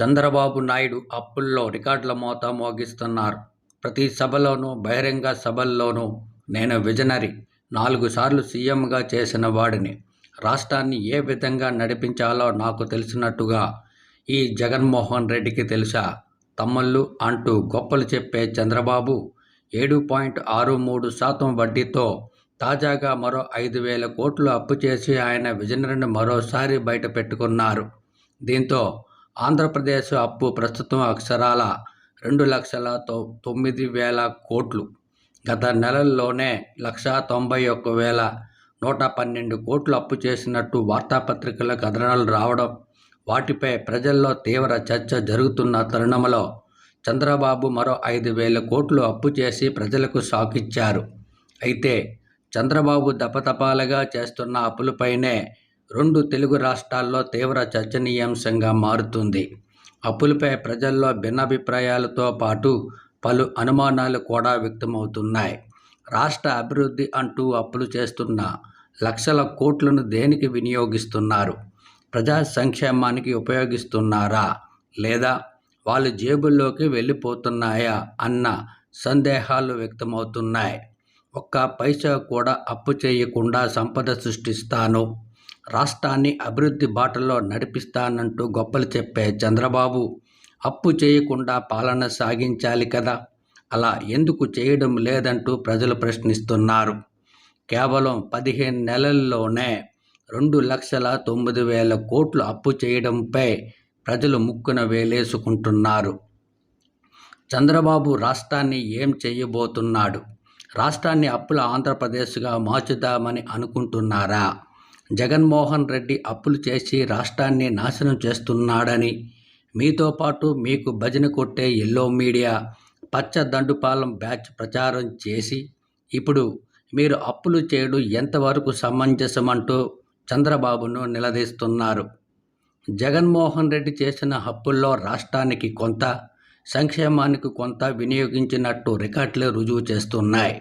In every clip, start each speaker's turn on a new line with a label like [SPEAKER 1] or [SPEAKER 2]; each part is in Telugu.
[SPEAKER 1] చంద్రబాబు నాయుడు అప్పుల్లో రికార్డుల మోత మోగిస్తున్నారు. ప్రతి సభలోనూ బహిరంగ సభల్లోనూ నేను విజనరీ. నాలుగు సార్లు సీఎంగా చేసిన వాడిని. రాష్ట్రాన్ని ఏ విధంగా నడిపించాలో నాకు తెలిసినట్టుగా ఈ జగన్మోహన్ రెడ్డికి తెలుసా? తమ్ముళ్ళు అంటూ గొప్పలు చెప్పే చంద్రబాబు ఏడు పాయింట్ ఆరు మూడు శాతం వడ్డీతో తాజాగా మరో ఐదు వేల కోట్లు అప్పు చేసి ఆయన విజనరీని మరోసారి బయట పెట్టుకున్నారు. దీంతో ఆంధ్రప్రదేశ్ అప్పు ప్రస్తుతం అక్షరాల రెండు లక్షల తొ తొమ్మిది వేల కోట్లు. గత నెలల్లోనే లక్షా తొంభై ఒక్క వేల నూట పన్నెండు కోట్లు అప్పు చేసినట్టు వార్తాపత్రికల కథనాలు రావడం వాటిపై ప్రజల్లో తీవ్ర చర్చ జరుగుతున్న తరుణంలో చంద్రబాబు మరో ఐదు వేల కోట్లు అప్పు చేసి ప్రజలకు షాక్ ఇచ్చారు అయితే చంద్రబాబు దపదపాలుగా చేస్తున్న అప్పులపైనే రెండు తెలుగు రాష్ట్రాల్లో తీవ్ర చర్చనీయాంశంగా మారుతుంది. అప్పులపై ప్రజల్లో భిన్నాభిప్రాయాలతో పాటు పలు అనుమానాలు కూడా వ్యక్తమవుతున్నాయి. రాష్ట్ర అభివృద్ధి అంటూ అప్పులు చేస్తున్న లక్షల కోట్లను దేనికి వినియోగిస్తున్నారు? ప్రజా సంక్షేమానికి ఉపయోగిస్తున్నారా? లేదా వాళ్ళ జేబుల్లోకి వెళ్ళిపోతున్నాయా అన్న సందేహాలు వ్యక్తమవుతున్నాయి. ఒక్క పైసా కూడా అప్పు చేయకుండా సంపద సృష్టిస్తాను. రాష్ట్రాన్ని అభివృద్ధి బాటలో నడిపిస్తానంటూ గొప్పలు చెప్పే చంద్రబాబు అప్పు చేయకుండా పాలన సాగించాలి కదా అలా ఎందుకు చేయడం లేదంటూ ప్రజలు ప్రశ్నిస్తున్నారు. కేవలం పదిహేను నెలల్లోనే రెండు లక్షల తొమ్మిది వేల కోట్లు అప్పు చేయడంపై ప్రజలు ముక్కున వేలేసుకుంటున్నారు. చంద్రబాబు రాష్ట్రాన్ని ఏం చేయబోతున్నాడు? రాష్ట్రాన్ని అప్పుల ఆంధ్రప్రదేశ్గా మార్చుదామని అనుకుంటున్నారా? జగన్మోహన్ రెడ్డి అప్పులు చేసి రాష్ట్రాన్ని నాశనం చేస్తున్నాడని. మీతో పాటు మీకు భజన కొట్టే ఎల్లో మీడియా పచ్చ దండుపాలెం బ్యాచ్ ప్రచారం చేసి ఇప్పుడు మీరు అప్పులు చేయడం ఎంతవరకు సమంజసమంటూ చంద్రబాబును నిలదీస్తున్నారు. జగన్మోహన్ రెడ్డి చేసిన అప్పుల్లో రాష్ట్రానికి కొంత సంక్షేమానికి కొంత వినియోగించినట్టు రికార్డులు రుజువు చేస్తున్నాయి.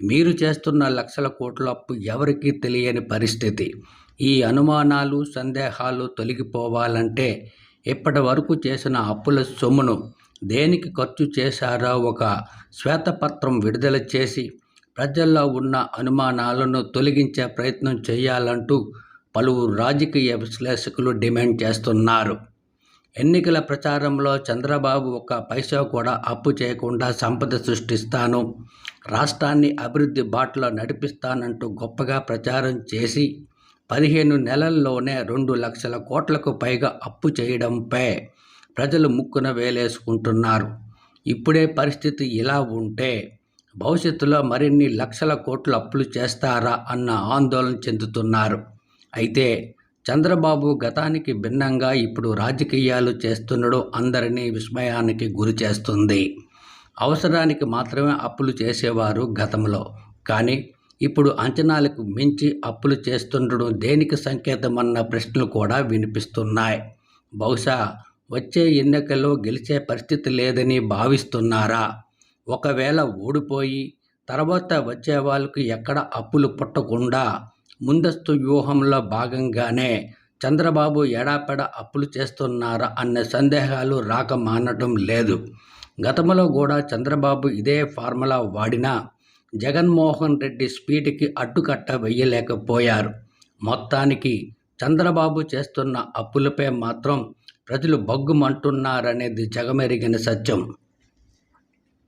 [SPEAKER 1] మీరు చేస్తున్న లక్షల కోట్ల అప్పు ఎవరికీ తెలియని పరిస్థితి. ఈ అనుమానాలు సందేహాలు తొలగిపోవాలంటే ఇప్పటి వరకు చేసిన అప్పుల సొమ్మును దేనికి ఖర్చు చేశారో ఒక శ్వేతపత్రం విడుదల చేసి ప్రజల్లో ఉన్న అనుమానాలను తొలగించే ప్రయత్నం చేయాలంటూ పలువురు రాజకీయ విశ్లేషకులు డిమాండ్ చేస్తున్నారు. ఎన్నికల ప్రచారంలో చంద్రబాబు ఒక పైసా కూడా అప్పు చేయకుండా సంపద సృష్టిస్తాను. రాష్ట్రాన్ని అభివృద్ధి బాటలో నడిపిస్తానంటూ గొప్పగా ప్రచారం చేసి పదిహేను నెలల్లోనే రెండు లక్షల కోట్లకు పైగా అప్పు చేయడంపై ప్రజలు ముక్కున వేలేసుకుంటున్నారు. ఇప్పుడే పరిస్థితి ఇలా ఉంటే భవిష్యత్తులో మరిన్ని లక్షల కోట్లు అప్పులు చేస్తారా అన్న ఆందోళన చెందుతున్నారు. అయితే చంద్రబాబు గతానికి భిన్నంగా ఇప్పుడు రాజకీయాలు చేస్తుండడం అందరినీ విస్మయానికి గురి చేస్తుంది. అవసరానికి మాత్రమే అప్పులు చేసేవారు గతంలో. కానీ ఇప్పుడు అంచనాలకు మించి అప్పులు చేస్తుండడం దేనికి సంకేతమన్న ప్రశ్నలు కూడా వినిపిస్తున్నాయి. బహుశా వచ్చే ఎన్నికల్లో గెలిచే పరిస్థితి లేదని భావిస్తున్నారా? ఒకవేళ ఓడిపోయి తర్వాత వచ్చే వాళ్ళకి ఎక్కడ అప్పులు పుట్టకుండా ముందస్తు వ్యూహంలో భాగంగానే చంద్రబాబు ఎడాపెడ అప్పులు చేస్తున్నారా అనే సందేహాలు రాక మానడం లేదు. గతంలో కూడా చంద్రబాబు ఇదే ఫార్ములా వాడినా జగన్మోహన్ రెడ్డి స్పీడ్కి అడ్డుకట్ట వెయ్యలేకపోయారు. మొత్తానికి చంద్రబాబు చేస్తున్న అప్పులపై మాత్రం ప్రజలు బగ్గుమంటున్నారనేది జగమెరిగిన సత్యం.